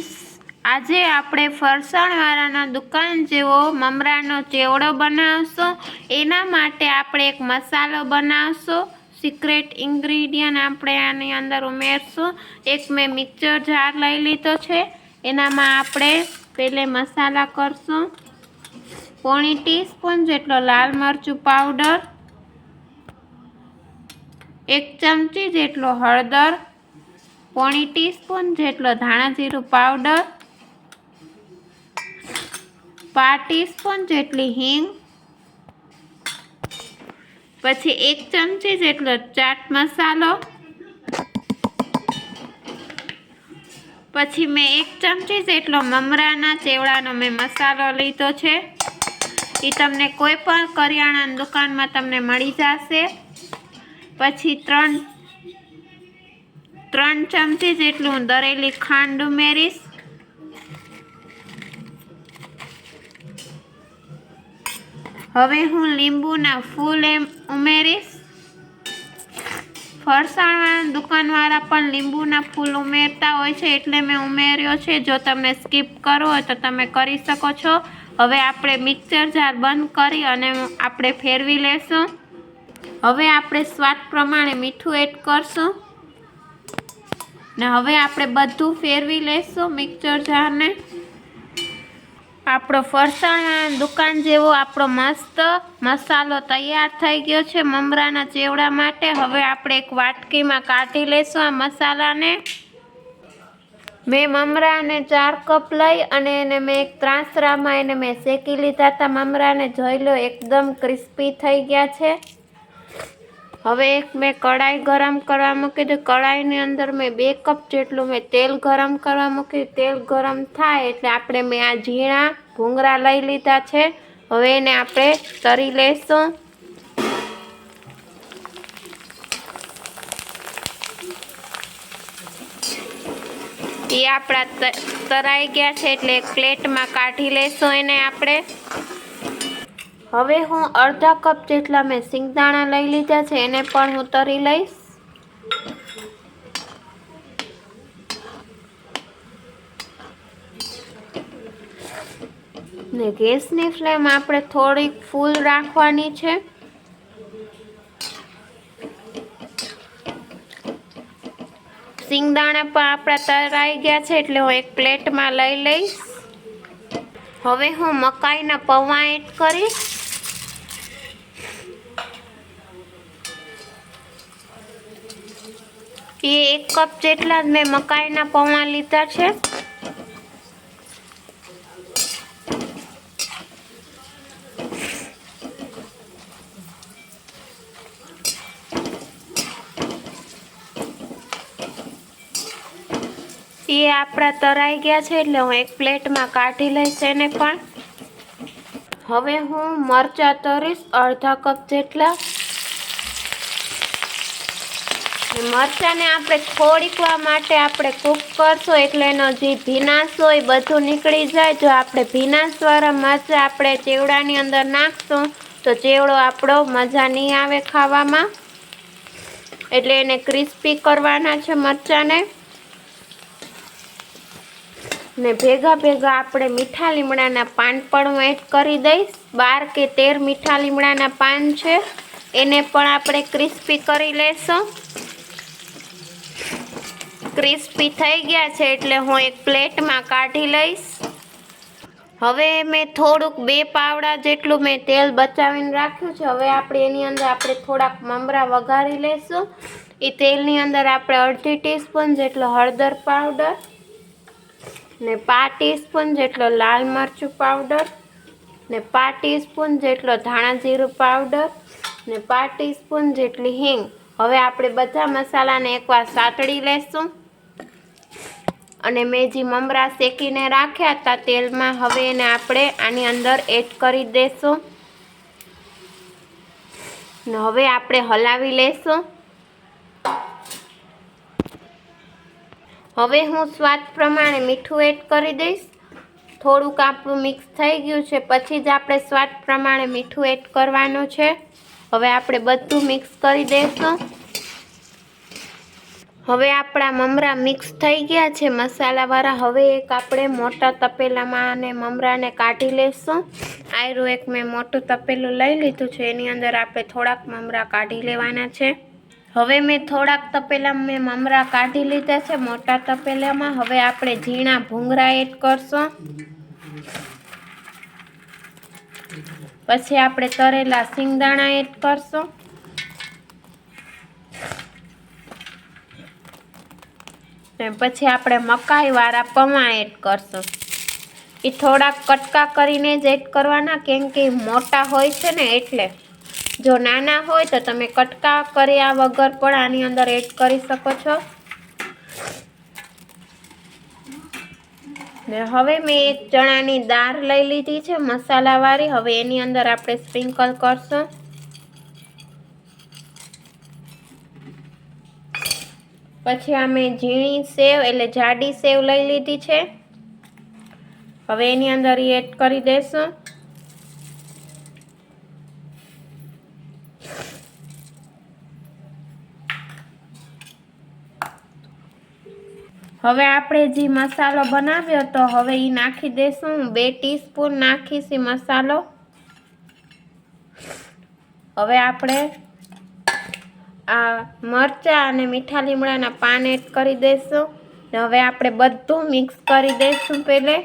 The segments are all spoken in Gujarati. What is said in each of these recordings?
ફ્રેન્ડ્સ આજે આપણે ફરસાણવાળાના દુકાન જેવો મમરાનો ચેવડો બનાવશું. એના માટે આપણે એક મસાલો બનાવશું. સિક્રેટ ઇન્ગ્રીડિયન્ટ આપણે આની અંદર ઉમેરશું. એક મેં મિક્સર જાર લઈ લીધો છે. એનામાં આપણે પહેલે મસાલા કરશું. પોણી ટીસ્પૂન જેટલો લાલ મરચું પાવડર એક ચમચી જેટલો હળદર. પોણી ટીસ્પૂન જેટલો ધાણા જીરું પાવડર, પાંચ ટીસ્પૂન જેટલી હિંગ, પછી એક ચમચી જેટલો ચાટ મસાલો, પછી મેં એક ચમચી જેટલો મમરાના ચેવડાનો મેં મસાલો લીધો છે. એ તમને કોઈ પણ કરિયાણાની દુકાનમાં તમને મળી જશે. પછી ત્રણ ત્રણ ચમચી જેટલું દરેલી ખાંડ ઉમેરીશ. હવે હું લીંબુના ફૂલ એમ ઉમેરીશ. ફરસાણવાળા દુકાનવાળા પણ લીંબુના ફૂલ ઉમેરતા હોય છે એટલે મેં ઉમેર્યો છે. જો તમને સ્કીપ કરવો હોય તો તમે કરી શકો છો. હવે આપણે મિક્સર જાર બંધ કરી અને આપણે ફેરવી લેશું. હવે આપણે સ્વાદ પ્રમાણે મીઠું એડ કરશું. ને હવે આપણે બધું ફેરવી લેશું મિક્સર જારને. આપણો ફરસાણ દુકાન જેવો આપણો મસ્ત મસાલો તૈયાર થઈ ગયો છે મમરાના ચેવડા માટે. હવે આપણે એક વાટકીમાં કાઢી લેશું આ મસાલાને. મેં મમરાને ચાર કપ લઈ અને એને મેં એક ત્રાસરામાં એને મેં શેકી લીધા હતા મમરાને જોઈ લો, એકદમ ક્રિસ્પી થઈ ગયા છે. હવે એક મેં કઢાઈ ગરમ કરવા મૂકી દીધું કઢાઈની અંદર મેં બે કપ જેટલું મેં તેલ ગરમ કરવા મૂકી તેલ ગરમ થાય એટલે આપણે મેં આ ઝીણા ભૂંગરા લઈ લીધા છે. હવે એને આપણે તરી લેશું. એ આપણા તરાઈ ગયા છે એટલે પ્લેટમાં કાઢી લેશું એને આપણે. હવે હું અડધા કપ જેટલા મેં સિંગદાણા લઈ લીધા છે, એને પણ હું તરી લઈશ. ને ગેસની ફ્લેમ આપણે થોડીક ફૂલ રાખવાની છે. સિંગદાણા પણ આપણા તરાઈ ગયા છે, એટલે હું એક પ્લેટમાં લઈ લઈશ. હવે હું મકાઈના પૌવા એડ કરીશ. એ એક કપ જેટલા જ મેં મકાઈના પૌવા લીધા છે. એ આપણા તરાઈ ગયા છે એટલે હું એક પ્લેટમાં કાઢી લઈશ એને પણ. હવે હું મરચાં તરીશ, અડધા કપ જેટલા. મરચાંને આપણે થોડીક માટે આપણે કૂક કરશું એટલે એનો જે ભીનાશ હોય બધું નીકળી જાય. જો આપણે ભીનાશવાળા મરચાં આપણે ચેવડાની અંદર નાખશું, તો ચેવડો આપણો મજા નહીં આવે ખાવામાં. એટલે એને ક્રિસ્પી કરવાના છે મરચાંને. ને ભેગા ભેગા આપણે મીઠા લીમડાના પાન પણ હું એડ કરી દઈશ. બાર કે તેર મીઠા લીમડાના પાન છે. એને પણ આપણે ક્રિસ્પી કરી લેશું. ક્રિસ્પી થઈ ગયા છે એટલે હું એક પ્લેટમાં કાઢી લઈશ. હવે મેં થોડુંક બે પાવડા જેટલું મેં તેલ બચાવીને રાખ્યું છે. હવે આપણે એની અંદર આપણે થોડાક મમરા વઘારી લઈશું એ તેલની અંદર આપણે અડધી ટીસ્પૂન જેટલો હળદર પાવડર ને પાંચ ટીસ્પૂન જેટલો લાલ મરચું પાવડર ને પા ટીસ્પૂન જેટલો ધાણા જીરું પાવડર ને પા ટીસ્પૂન જેટલી હિંગ. હવે આપણે બધા મસાલાને એકવાર સાતળી લેશું. અને મેં જે મમરા શેકીને રાખ્યા હતા તેલમાં. હવે એને આપણે આની અંદર એડ કરી દેશું. હવે આપણે હલાવી લેશું. હવે હું સ્વાદ પ્રમાણે મીઠું એડ કરી દઈશ. થોડુંક આપણું મિક્સ થઈ ગયું છે, પછી જ આપણે સ્વાદ પ્રમાણે મીઠું એડ કરવાનું છે. હવે આપણે બધું મિક્સ કરી દઈશું હવે આપણા મમરા મિક્સ થઈ ગયા છે. મસાલાવાળા હવે એક આપણે મોટા તપેલામાં અને મમરાને કાઢી લેશું. આયરું એક મેં મોટું તપેલું લઈ લીધું છે. એની અંદર આપણે થોડાક મમરા કાઢી લેવાના છે. હવે મેં થોડાક તપેલામાં મેં મમરા કાઢી લીધા છે મોટા તપેલામાં. હવે આપણે ઝીણા ભૂંગળા એડ કરશું. પછી આપણે તરેલા સિંગદાણા એડ કરશું. ને પછી આપણે મકાઈવાળા પમા એડ કરશું. એ થોડાક કટકા કરીને જ એડ કરવાના, કેમ કે મોટા હોય છે ને એટલે. જો નાના હોય તો તમે કટકા કર્યા વગર પણ આની અંદર એડ કરી શકો છો. ને હવે મેં એક ચણાની દાળ લઈ લીધી છે, મસાલાવાળી. હવે એની અંદર આપણે સ્પ્રિંકલ કરશું. પછી અમે ઝીણી સેવ એટલે જાડી સેવ લઈ લીધી છે. હવે એની અંદર એડ કરી દેશું. હવે આપણે જે મસાલો બનાવ્યો તો હવે એ નાખી દેશું. બે ટીસ્પૂન નાખીશ મસાલો. હવે આપણે આ મરચાં અને મીઠા લીમડાના પાન એડ કરી દઈશું હવે આપણે બધું મિક્સ કરી દઈશું પહેલે.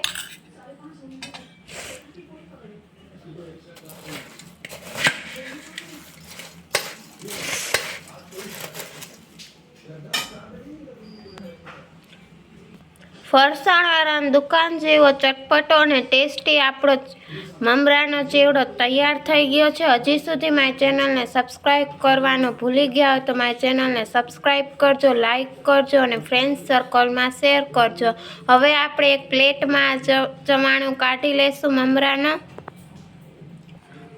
ફરસાણવાળાની દુકાન જેવો ચટપટો અને ટેસ્ટી આપણો મમરાનો ચેવડો તૈયાર થઈ ગયો છે. હજી સુધી મારી ચેનલને સબસ્ક્રાઈબ કરવાનું ભૂલી ગયા હોય તો મારી ચેનલને સબસ્ક્રાઈબ કરજો લાઈક કરજો અને ફ્રેન્ડ સર્કલમાં શેર કરજો. હવે આપણે એક પ્લેટમાં ચવાણું કાઢી લઈશું મમરાનો.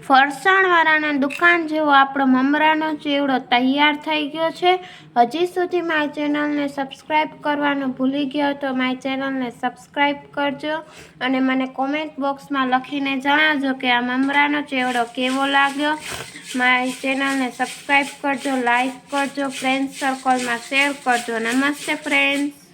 ફરસાણવાળાના દુકાન જેવો આપણો મમરાનો ચેવડો તૈયાર થઈ ગયો છે. હજી સુધી મારી ચેનલને સબસ્ક્રાઈબ કરવાનું ભૂલી ગયો તો મારી ચેનલને સબસ્ક્રાઈબ કરજો અને મને કોમેન્ટ બોક્સમાં લખીને જણાવજો કે આ મમરાનો ચેવડો કેવો લાગ્યો. મારી ચેનલને સબસ્ક્રાઈબ કરજો લાઈક કરજો, ફ્રેન્ડ સર્કલમાં શેર કરજો. નમસ્તે, ફ્રેન્ડ્સ.